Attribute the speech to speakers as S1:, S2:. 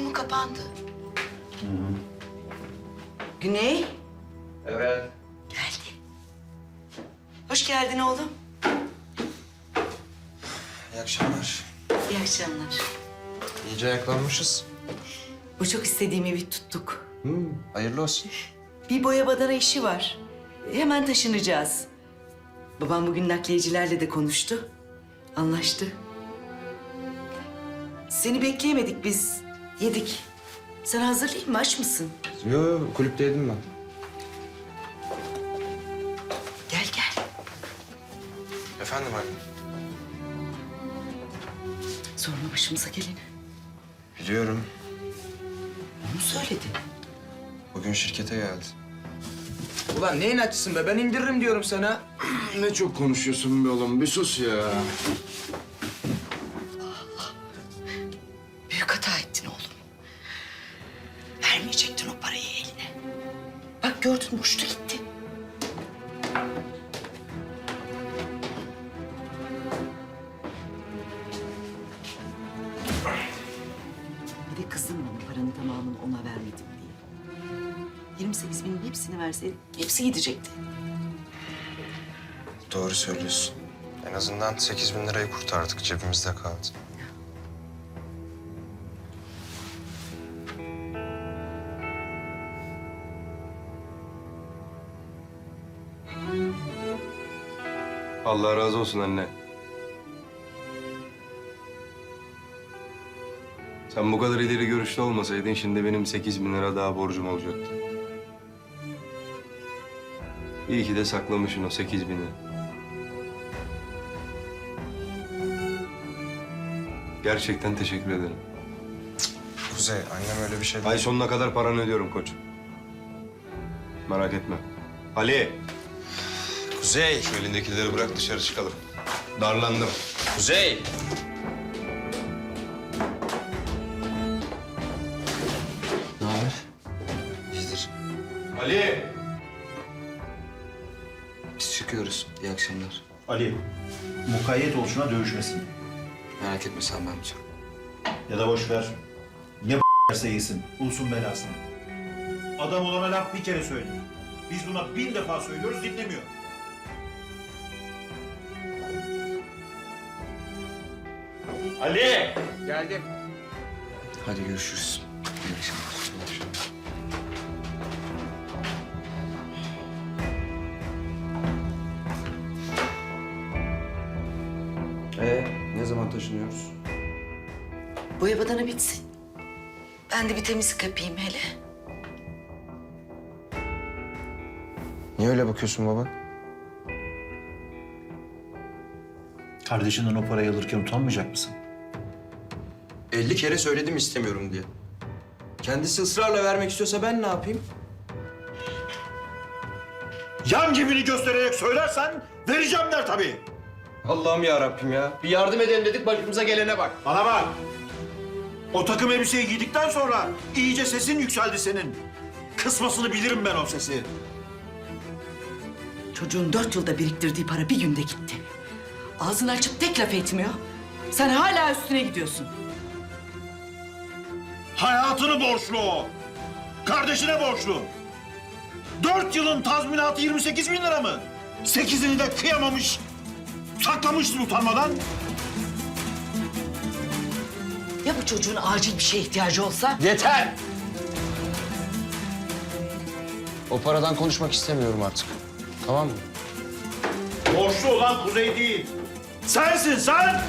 S1: mu kapandı? Güney
S2: Evet.
S1: geldi. Hoş geldin oğlum.
S2: İyi akşamlar.
S1: İyi akşamlar.
S2: İyice ayaklanmışız.
S1: Bu çok istediğim evi tuttuk.
S2: Hmm, hayırlı olsun.
S1: Bir boya badana işi var. Hemen taşınacağız. Babam bugün nakliyecilerle de konuştu. Anlaştı. Seni bekleyemedik biz. Yedik. Sen hazırlayayım mı? Aç mısın?
S2: Yo, yo kulüpteydim ben.
S1: Gel gel.
S2: Efendim anne.
S1: Sorma başımıza geleni.
S2: Biliyorum.
S1: Onu söyledi.
S2: Bugün şirkete geldi.
S3: Ulan neyin açısın be? Ben indiririm diyorum sana.
S4: Ne çok konuşuyorsun be oğlum. Bir sus ya.
S1: Mü uçtu gitti. Bir de kızdım bana paranın tamamını ona vermedim diye. 28 binin hepsini verseydim hepsi gidecekti.
S2: Doğru söylüyorsun. En azından 8 bin lirayı kurtardık. Cebimizde kaldı.
S5: Allah razı olsun anne. Sen bu kadar ileri görüşlü olmasaydın şimdi benim 8 bin lira daha borcum olacaktı. İyi ki de saklamışsın o 8 bini. Gerçekten teşekkür ederim.
S2: Kuzey, annem öyle bir şey
S5: Ay sonuna kadar paranı ödüyorum koç. Merak etme. Ali,
S2: Kuzey!
S5: şu elindekileri bırak dışarı çıkalım. Darlandım. Kuzey!
S2: Ne haber? İyidir.
S5: Ali!
S2: Biz çıkıyoruz. İyi akşamlar.
S6: Ali, mukayyet ol şuna dövüşmesin.
S2: Merak etme sen ben amca.
S6: Ya da boş ver. Ne b***erse yesin, bulsun belasını. Adam olana laf bir kere söyle. Biz buna bin defa söylüyoruz, dinlemiyor. Ali!
S3: Geldim.
S2: Hadi görüşürüz. İyi akşamlar. Ee, ne zaman taşınıyoruz?
S1: Boya badana bitsin. Ben de bir temizlik yapayım hele.
S2: Niye öyle bakıyorsun baba?
S6: Kardeşinden o parayı alırken utanmayacak mısın?
S2: 50 kere söyledim istemiyorum diye. Kendisi ısrarla vermek istiyorsa ben ne yapayım?
S6: Yan cebini göstererek söylersen vereceğim der tabii.
S2: Allah'ım ya Rabbim ya.
S3: Bir yardım edelim dedik başımıza gelene bak.
S6: Bana bak. O takım elbiseyi giydikten sonra iyice sesin yükseldi senin. Kısmasını bilirim ben o sesi.
S1: Çocuğun dört yılda biriktirdiği para bir günde gitti. Ağzını açıp tek laf etmiyor. Sen hala üstüne gidiyorsun.
S6: Hayatını borçlu o. Kardeşine borçlu. Dört yılın tazminatı 28 bin lira mı? Sekizini de kıyamamış, saklamışsın utanmadan.
S1: Ya bu çocuğun acil bir şeye ihtiyacı olsa?
S2: Yeter! O paradan konuşmak istemiyorum artık. Tamam mı?
S6: Borçlu olan Kuzey değil. Sensin sen!